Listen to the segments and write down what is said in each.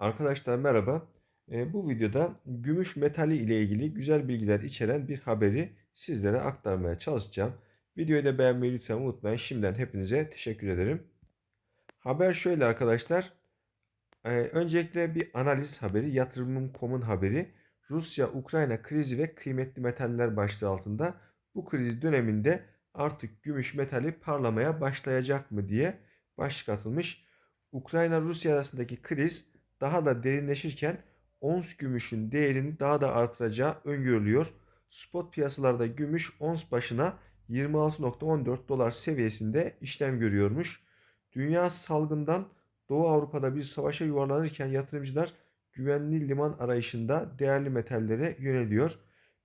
Arkadaşlar merhaba. Ee, bu videoda gümüş metali ile ilgili güzel bilgiler içeren bir haberi sizlere aktarmaya çalışacağım. Videoyu da beğenmeyi lütfen unutmayın. Şimdiden hepinize teşekkür ederim. Haber şöyle arkadaşlar. Ee, öncelikle bir analiz haberi, yatırımım.com'un haberi. Rusya-Ukrayna krizi ve kıymetli metaller başlığı altında bu kriz döneminde artık gümüş metali parlamaya başlayacak mı diye başlık atılmış. Ukrayna-Rusya arasındaki kriz daha da derinleşirken ons gümüşün değerini daha da artıracağı öngörülüyor. Spot piyasalarda gümüş ons başına 26.14 dolar seviyesinde işlem görüyormuş. Dünya salgından Doğu Avrupa'da bir savaşa yuvarlanırken yatırımcılar güvenli liman arayışında değerli metallere yöneliyor.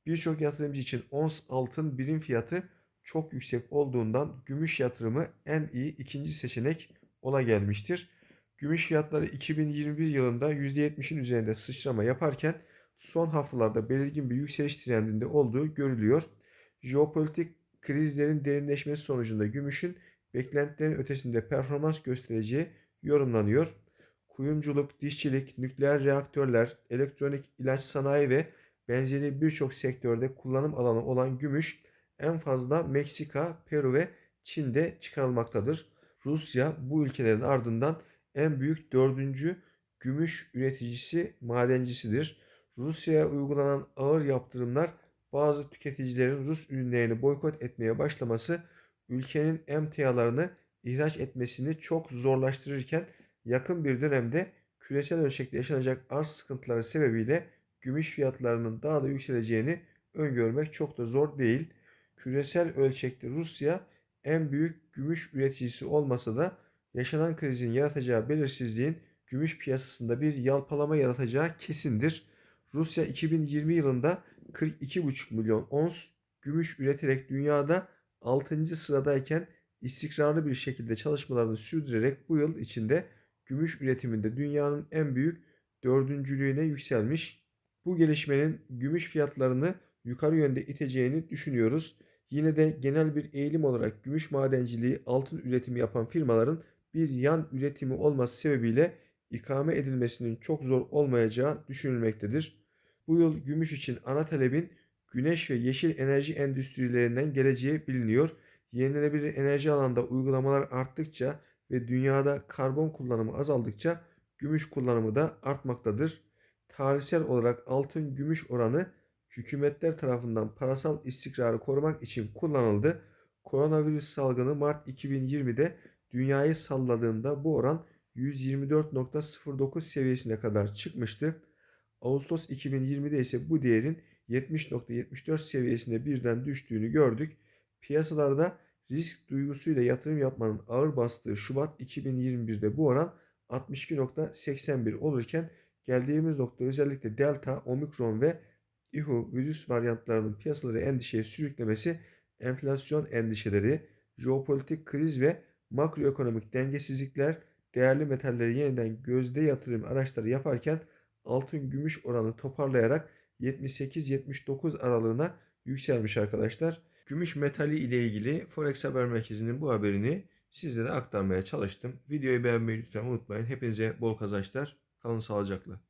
Birçok yatırımcı için ons altın birim fiyatı çok yüksek olduğundan gümüş yatırımı en iyi ikinci seçenek ola gelmiştir. Gümüş fiyatları 2021 yılında %70'in üzerinde sıçrama yaparken son haftalarda belirgin bir yükseliş trendinde olduğu görülüyor. Jeopolitik krizlerin derinleşmesi sonucunda gümüşün beklentilerin ötesinde performans göstereceği yorumlanıyor. Kuyumculuk, dişçilik, nükleer reaktörler, elektronik ilaç sanayi ve benzeri birçok sektörde kullanım alanı olan gümüş en fazla Meksika, Peru ve Çin'de çıkarılmaktadır. Rusya bu ülkelerin ardından en büyük dördüncü gümüş üreticisi madencisidir. Rusya'ya uygulanan ağır yaptırımlar bazı tüketicilerin Rus ürünlerini boykot etmeye başlaması ülkenin emtialarını ihraç etmesini çok zorlaştırırken yakın bir dönemde küresel ölçekte yaşanacak arz sıkıntıları sebebiyle gümüş fiyatlarının daha da yükseleceğini öngörmek çok da zor değil. Küresel ölçekte Rusya en büyük gümüş üreticisi olmasa da yaşanan krizin yaratacağı belirsizliğin gümüş piyasasında bir yalpalama yaratacağı kesindir. Rusya 2020 yılında 42,5 milyon ons gümüş üreterek dünyada 6. sıradayken istikrarlı bir şekilde çalışmalarını sürdürerek bu yıl içinde gümüş üretiminde dünyanın en büyük dördüncülüğüne yükselmiş. Bu gelişmenin gümüş fiyatlarını yukarı yönde iteceğini düşünüyoruz. Yine de genel bir eğilim olarak gümüş madenciliği altın üretimi yapan firmaların bir yan üretimi olması sebebiyle ikame edilmesinin çok zor olmayacağı düşünülmektedir. Bu yıl gümüş için ana talebin güneş ve yeşil enerji endüstrilerinden geleceği biliniyor. Yenilenebilir enerji alanında uygulamalar arttıkça ve dünyada karbon kullanımı azaldıkça gümüş kullanımı da artmaktadır. Tarihsel olarak altın gümüş oranı hükümetler tarafından parasal istikrarı korumak için kullanıldı. Koronavirüs salgını Mart 2020'de dünyayı salladığında bu oran 124.09 seviyesine kadar çıkmıştı. Ağustos 2020'de ise bu değerin 70.74 seviyesine birden düştüğünü gördük. Piyasalarda risk duygusuyla yatırım yapmanın ağır bastığı Şubat 2021'de bu oran 62.81 olurken geldiğimiz nokta özellikle Delta, Omikron ve İHU virüs varyantlarının piyasaları endişeye sürüklemesi enflasyon endişeleri, jeopolitik kriz ve makroekonomik dengesizlikler değerli metalleri yeniden gözde yatırım araçları yaparken altın gümüş oranı toparlayarak 78-79 aralığına yükselmiş arkadaşlar. Gümüş metali ile ilgili Forex Haber Merkezi'nin bu haberini sizlere aktarmaya çalıştım. Videoyu beğenmeyi lütfen unutmayın. Hepinize bol kazançlar. Kalın sağlıcakla.